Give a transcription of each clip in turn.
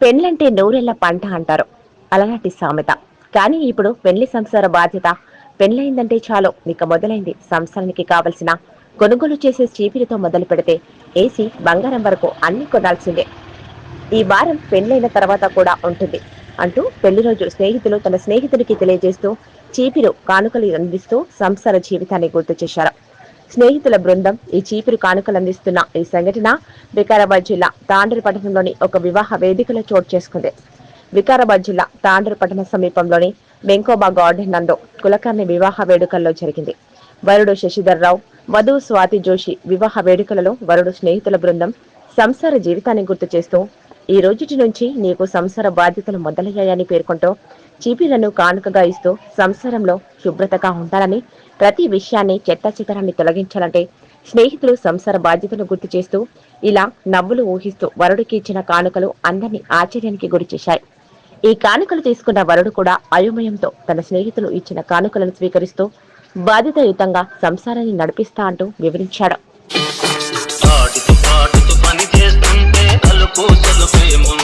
పెండ్లంటే నూరెళ్ళ పంట అంటారు. అలనాటి సామెత. కానీ ఇప్పుడు పెళ్ళి సంసార బాధ్యత. పెళ్ళయిందంటే చాలు. ఇక మొదలైంది సంసారానికి కావలసిన కొనుగోలు చేసే చీపిరితో మొదలు పెడితే ఏసీ బంగారం వరకు అన్ని కొనాల్సిందే. ఈ వారం పెళ్ళైన తర్వాత కూడా ఉంటుంది అంటూ పెళ్ళి రోజు స్నేహితులు తన స్నేహితుడికి తెలియజేస్తూ చీపిరు కానుకలు అందిస్తూ సంసార జీవితాన్ని గుర్తు చేశారు. స్నేహితుల బృందం ఈ చీపురు కానుకలు అందిస్తున్న ఈ సంఘటన వికారాబాద్ జిల్లా తాండూరు పట్టణంలోని ఒక వివాహ వేదికలో చోటు చేసుకుంది. వికారాబాద్ జిల్లా తాండూరు పట్టణ సమీపంలోని వెంకోబా గార్డెన్ నందు కులకర్ణి వివాహ వేడుకల్లో జరిగింది. వరుడు శశిధర్ రావు వధువు స్వాతి జోషి వివాహ వేడుకలలో వరుడు స్నేహితుల బృందం సంసార జీవితాన్ని గుర్తు చేస్తూ ఈ రోజుటి నుంచి నీకు సంసార బాధ్యతలు మొదలయ్యాయని పేర్కొంటూ చీపీలను కానుకగా ఇస్తూ సంసారంలో శుభ్రతగా ఉండాలని ప్రతి విషయాన్ని చెత్త చితరాన్ని తొలగించాలంటే స్నేహితులు సంసార బాధ్యతను గుర్తు చేస్తూ ఇలా నవ్వులు ఊహిస్తూ వరుడికి ఇచ్చిన కానుకలు అందరినీ ఆశ్చర్యానికి గురి చేశాయి. ఈ కానుకలు తీసుకున్న వరుడు కూడా అయోమయంతో తన స్నేహితులు ఇచ్చిన కానుకలను స్వీకరిస్తూ బాధ్యతయుతంగా సంసారాన్ని నడిపిస్తా అంటూ వివరించాడు. ఆడుతూ పని చేస్తుంటే అలుపు William on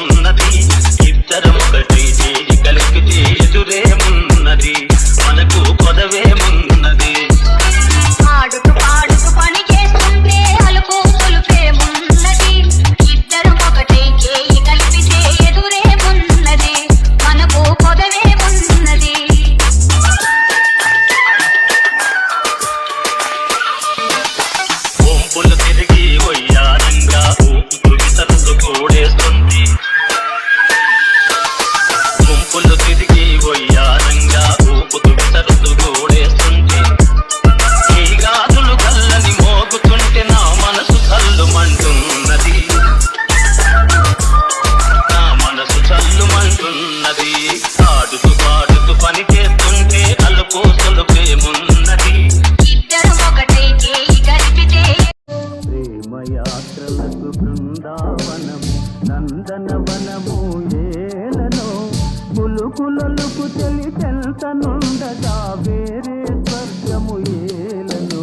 పులుకులొలుకు తెలి తెల్తనుండగా వేరే స్వర్గము ఏలను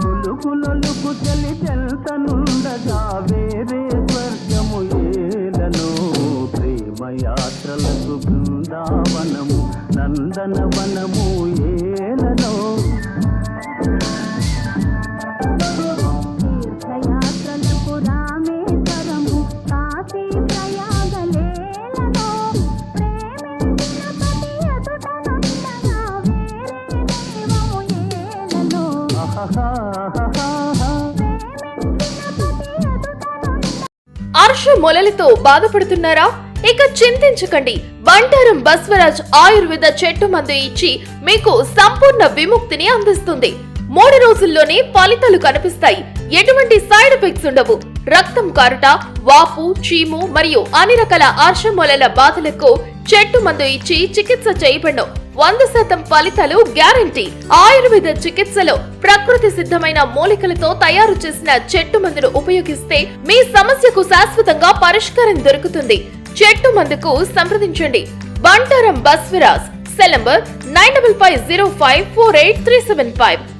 పులుకులొలుకు తెలి తెల్తనుండగా వేరే స్వర్గము ఏలను ప్రేమయాత్రలకు బృందావనము నందనవనము అర్ష మొలలతో బాధపడుతున్నారా? ఇక చింతించకండి. బంటారం బస్వరాజ్ ఆయుర్వేద చెట్టు మందు ఇచ్చి మీకు సంపూర్ణ విముక్తిని అందిస్తుంది. మూడు రోజుల్లోనే ఫలితాలు కనిపిస్తాయి. ఎటువంటి సైడ్ ఎఫెక్ట్స్ ఉండవు. రక్తం కారుట వాపు చీము మరియు అన్ని రకాల ఆర్షమూలల బాధలకు చెట్టు మందు ఇచ్చి చికిత్స చేయబడను. వంద శాతం ఫలితాలు గ్యారంటీ. ఆయుర్వేద చికిత్సలో ప్రకృతి సిద్ధమైన మూలికలతో తయారు చేసిన చెట్టు మందును ఉపయోగిస్తే మీ సమస్యకు శాశ్వతంగా పరిష్కారం దొరుకుతుంది. చెట్టు మందుకు సంప్రదించండి. Bantaram Basviraj cell number nine double five zero five four eight three seven five.